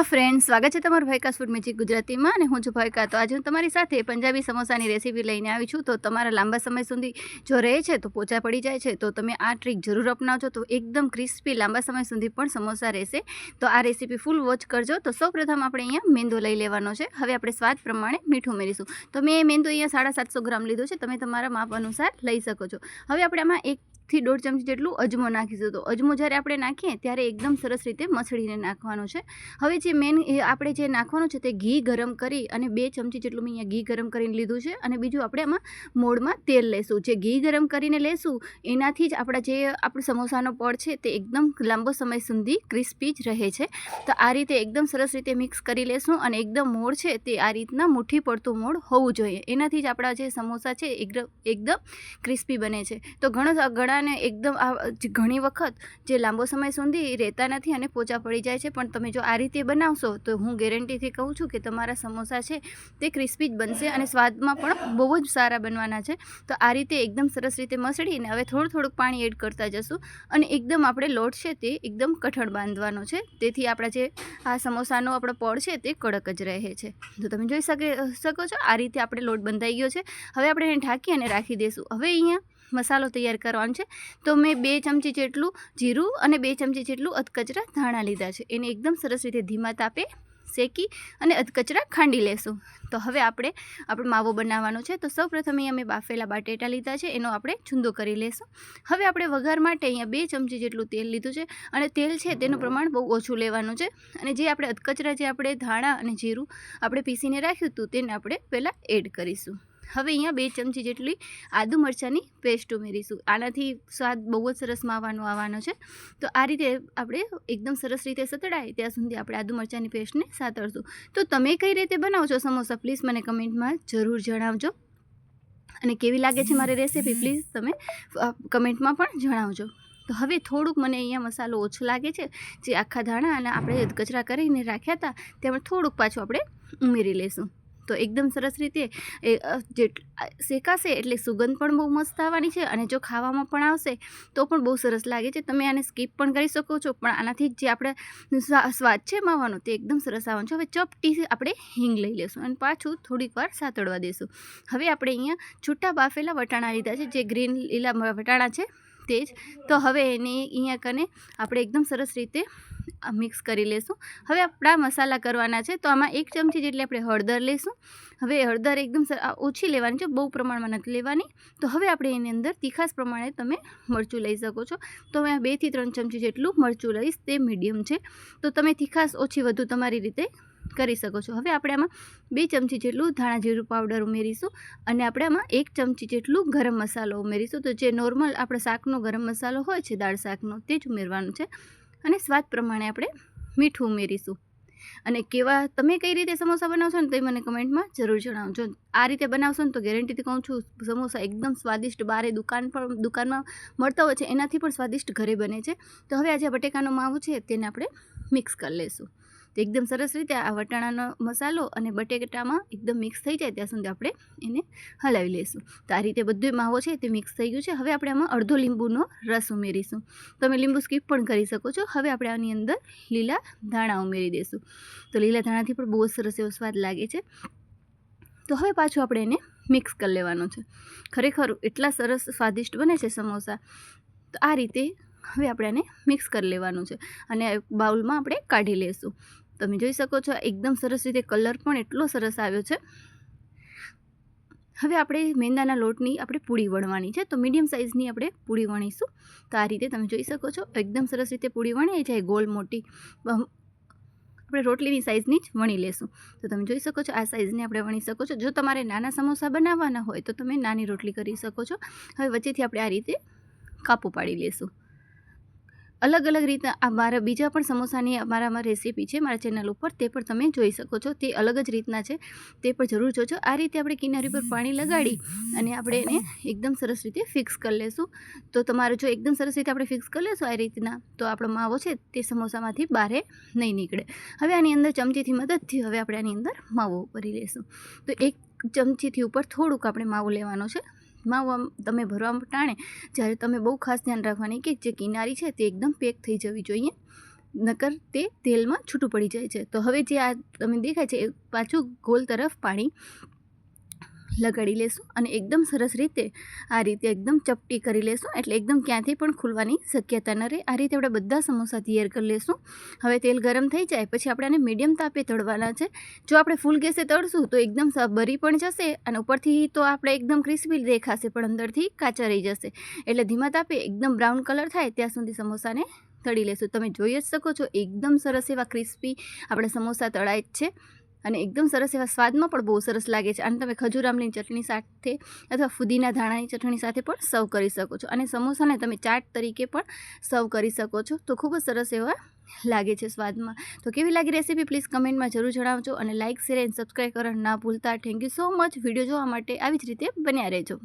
હા ફ્રેન્ડ સ્વાગત છે તમારું ભાઈકા ફૂડ મેજિક ગુજરાતીમાં અને હું છું ભાઈકા. તો આજે હું તમારી સાથે પંજાબી સમોસાની રેસીપી લઈને આવી છું. તો તમારા લાંબા સમય સુધી જો રહે છે તો પોચા પડી જાય છે. તો તમે આ ટ્રીક જરૂર અપનાવજો. તો એકદમ ક્રિસ્પી લાંબા સમય સુધી પણ સમોસા રહેશે. તો આ રેસીપી ફૂલ વોચ કરજો. તો સૌપ્રથમ આપણે અહીંયા મેંદો લઈ લેવાનો છે. હવે આપણે સ્વાદ પ્રમાણે મીઠું ઉમેરીશું તો મેં મેંદો અહીંયા સાડા સાતસો ગ્રામ લીધો છે. તમે તમારા માપ અનુસાર લઈ શકો છો. હવે આપણે આમાં એકથી દોઢ ચમચી જેટલું અજમો નાખીશું. તો અજમો જ્યારે આપણે નાખીએ ત્યારે એકદમ સરસ રીતે મસળીને નાખવાનો છે. હવે જે મેન આપણે જે નાખવાનું છે તે ઘી ગરમ કરી અને બે ચમચી જેટલું મેં અહીંયા ઘી ગરમ કરીને લીધું છે અને બીજું આપણે આમાં મોડમાં તેલ લેશું. જે ઘી ગરમ કરીને લેશું, એનાથી જ આપણા જે આપણું સમોસાનો પડ છે તે એકદમ લાંબો સમય સુધી ક્રિસ્પી જ રહે છે. તો આ રીતે એકદમ સરસ રીતે મિક્સ કરી લેશું અને એકદમ મોળ છે તે આ રીતના મુઠ્ઠી પડતું મોડ હોવું જોઈએ. એનાથી જ આપણા જે સમોસા છે એકદમ એકદમ ક્રિસ્પી બને છે. તો ઘણો ગળાને એકદમ આ ઘણી વખત જે લાંબો સમય સુધી રહેતા નથી અને પોચા પડી જાય છે, પણ તમે જો આ રીતે બનાવશો, તો હું ગેરંટીથી કહું છું કે તમારા સમોસા છે તે ક્રિસ્પી જ બનશે અને સ્વાદમાં પણ બહુ જ સારા બનવાના છે. તો આ રીતે એકદમ સરસ રીતે મસળીને હવે થોડું થોડુંક પાણી એડ કરતા જશું અને એકદમ આપણે લોટ છે તે એકદમ કઠણ બાંધવાનો છે. તેથી આપણા જે આ સમોસાનો આપણો પડ છે તે કડક જ રહે છે. તો તમે જોઈ શકે, શકો છો આ રીતે આપણે લોટ બંધાઈ ગયો છે. હવે આપણે એને ઢાંકી અને રાખી દઈશું હવે અહીંયા મસાલો તૈયાર કરવાનો છે. તો મેં બે ચમચી જેટલું જીરું અને બે ચમચી જેટલું અધકચરા ધાણા લીધા છે. એને એકદમ સરસ રીતે ધીમા તાપે શેકી અને અધકચરા ખાંડી લેશું. તો હવે આપણે આપણો માવો બનાવવાનો છે. તો સૌપ્રથમ અહીંયા મેં બાફેલા બાટેટા લીધા છે. એનો આપણે છૂંદો કરી લેશું. હવે આપણે વઘાર માટે અહીંયા બે ચમચી જેટલું તેલ લીધું છે અને તેલ છે તેનું પ્રમાણ બહુ ઓછું લેવાનું છે. અને જે આપણે અધકચરા જે આપણે ધાણા અને જીરું આપણે પીસીને રાખ્યું હતું તેને આપણે પહેલાં એડ કરીશું. હવે અહીંયા બે ચમચી જેટલી આદુ મરચાંની પેસ્ટ ઉમેરીશું. આનાથી સ્વાદ બહુ જ સરસ માવાનો આવવાનો છે. તો આ રીતે આપણે એકદમ સરસ રીતે સતડાય ત્યાં સુધી આપણે આદુ મરચાંની પેસ્ટને સાતળશું. તો તમે કઈ રીતે બનાવો છો સમોસા? પ્લીઝ મને કમેન્ટમાં જરૂર જણાવજો. અને કેવી લાગે છે મારી રેસીપી? પ્લીઝ તમે કમેન્ટમાં પણ જણાવજો. તો હવે થોડુંક મને અહીંયા મસાલો ઓછો લાગે છે. જે આખા ધાણા અને આપણે કચરા કરીને રાખ્યા હતા, તેમાં થોડુંક પાછું આપણે ઉમેરી લઈશું. તો એકદમ સરસ રીતે, એ જે શેકાશે એટલે સુગંધ પણ બહુ મસ્ત આવવાની છે અને જો ખાવામાં પણ આવશે, તો પણ બહુ સરસ લાગે છે. તમે આને સ્કીપ પણ કરી શકો છો, પણ આનાથી જે આપણે સ્વાદ છે માવાનો તે એકદમ સરસ આવવાનો છે. હવે ચપટી આપણે હિંગ લઈ લેશું અને પાછું થોડીક વાર સાતળવા દઈશું હવે આપણે અહીંયા છૂટા બાફેલા વટાણા લીધા છે, જે ગ્રીન લીલા વટાણા છે તે જ. તો હવે એને અહીંયા કને આપણે એકદમ સરસ રીતે મિક્સ કરી લેશું. હવે આપણા મસાલા કરવાના છે, તો આમાં એક ચમચી જેટલી આપણે હળદર લઈશું હવે હળદર એકદમ ઓછી લેવાની છે, બહુ પ્રમાણમાં નથી લેવાની. તો હવે આપણે એની અંદર તીખાસ પ્રમાણે તમે મરચું લઈ શકો છો. તો હું બેથી ત્રણ ચમચી જેટલું મરચું લઈશ, તે મીડિયમ છે. તો તમે તીખાસ ઓછી વધુ તમારી રીતે કરી શકો છો. હવે આપણે આમાં બે ચમચી જેટલું ધાણા જીરું પાવડર ઉમેરીશું અને આપણે આમાં એક ચમચી જેટલું ગરમ મસાલો ઉમેરીશું. તો જે નોર્મલ આપણે શાકનો ગરમ મસાલો હોય છે, દાળ શાકનો, તે જ ઉમેરવાનું છે. અને સ્વાદ પ્રમાણે આપણે મીઠું ઉમેરીશું. અને કેવા તમે કઈ રીતે સમોસા બનાવશો ને તે મને કમેન્ટમાં જરૂર જણાવજો. આ રીતે બનાવશો ને તો ગેરંટીથી કહું છું, સમોસા એકદમ સ્વાદિષ્ટ બારે દુકાન પણ, દુકાનમાં મળતા હોય છે, એનાથી પણ સ્વાદિષ્ટ ઘરે બને છે. તો હવે આ જે બટેકાનો માવો છે, તેને આપણે મિક્સ કરી લઈશું. તો એકદમ સરસ રીતે આ વટાણાનો મસાલો અને બટેટામાં એકદમ મિક્સ થઈ જાય ત્યાં સુધી આપણે એને હલાવી લઈશું. તો આ રીતે બધું માવો છે તે મિક્સ થઈ ગયું છે. હવે આપણે આમાં અડધો લીંબુનો રસ ઉમેરીશું. તમે લીંબુ સ્કીપ પણ કરી શકો છો. હવે આપણે આની અંદર લીલા ધાણા ઉમેરી દઈશું. તો લીલા ધાણાથી પણ બહુ સરસ એવો સ્વાદ લાગે છે. તો હવે પાછું આપણે એને મિક્સ કરી લેવાનું છે. ખરેખર એટલા સરસ સ્વાદિષ્ટ બને છે સમોસા. તો આ રીતે હવે આપણે આને મિક્સ કરી લેવાનું છે. અને બાઉલમાં આપણે કાઢી લઈશું. તમે જોઈ શકો છો, એકદમ સરસ રીતે કલર પણ એટલો સરસ આવ્યો છે. હવે આપણે મેંદાના લોટની આપણે પૂડી વણવાની છે, તો મીડિયમ સાઇઝની આપણે પૂડી વણીશું. તો આ રીતે તમે જોઈ શકો છો, એકદમ સરસ રીતે પૂડી વણી જાય, ગોલ મોટી. આપણે રોટલીની સાઇઝની જ વણી લેશું. તો તમે જોઈ શકો છો, આ સાઇઝની આપણે વણી શકો છો. જો તમારે નાના સમોસા બનાવવાના હોય, તો તમે નાની રોટલી કરી શકો છો. હવે વચ્ચેથી આપણે આ રીતે કાપું પાડી લેશું. અલગ અલગ રીતના આ મારા બીજા પણ સમોસાની અમારામાં રેસીપી છે મારા ચેનલ ઉપર, તે પણ તમે જોઈ શકો છો. તે અલગ જ રીતના છે, તે પણ જરૂર જોજો. આ રીતે આપણે કિનારી પર પાણી લગાડી અને આપણે એને એકદમ સરસ રીતે ફિક્સ કરી લેશું. તો તમારે જો એકદમ સરસ રીતે આપણે ફિક્સ કરી લેશું આ રીતના, તો આપણો માવો છે તે સમોસામાંથી બહાર નહીં નીકળે. હવે આની અંદર ચમચીથી મદદથી હવે આપણે આની અંદર માવો ભરી લેશું. તો એક ચમચીથી ઉપર થોડુંક આપણે માવો લેવાનો છે. માં તમે ભરવા ટાણે, જ્યારે તમે બહુ ખાસ ધ્યાન રાખવાની કે જે કિનારી છે તે એકદમ પેક થઈ જવી જોઈએ, નકર તે તેલમાં છૂટું પડી જાય છે. તો હવે જે આ તમે દેખાય છે, એ પાછું ગોલ તરફ પાણી લગાડી લેશું અને એકદમ સરસ રીતે આ રીતે એકદમ ચપટી કરી લેશું. એટલે એકદમ ક્યાંથી પણ ખુલવાની શક્યતા ન રહે. આ રીતે આપણે બધા સમોસા તૈયાર કરી લેશું. હવે તેલ ગરમ થઈ જાય, પછી આપણે આને મીડિયમ તાપે તળવાના છે. જો આપણે ફૂલ ગેસે તળશું, તો એકદમ બરી પણ જશે અને ઉપરથી તો આપણે એકદમ ક્રિસ્પી દેખાશે, પણ અંદરથી કાચા રહી જશે. એટલે ધીમા તાપે એકદમ બ્રાઉન કલર થાય, ત્યાં સુધી સમોસાને તળી લેશું. તમે જોઈ જ શકો છો, એકદમ સરસ એવા ક્રિસ્પી આપણે સમોસા તળાય જ છે. અને એકદમ સરસ એવા સ્વાદમાં પણ બહુ સરસ લાગે છે. અને તમે ખજૂર આમલીની ચટણી સાથે અથવા ફુદીના ધાણાની ચટણી સાથે પણ સર્વ કરી શકો છો. અને સમોસાને તમે ચાટ તરીકે પણ સર્વ કરી શકો છો. તો ખૂબ જ સરસ એવા લાગે છે સ્વાદમાં. તો કેવી લાગી રેસીપી પ્લીઝ કમેન્ટમાં જરૂર જણાવજો અને લાઇક શેર એન્ડ સબસ્ક્રાઈબ કરવાનું ના ભૂલતા. Thank you so much video જોવા માટે આવી જ રીતે બન્યા રહેજો.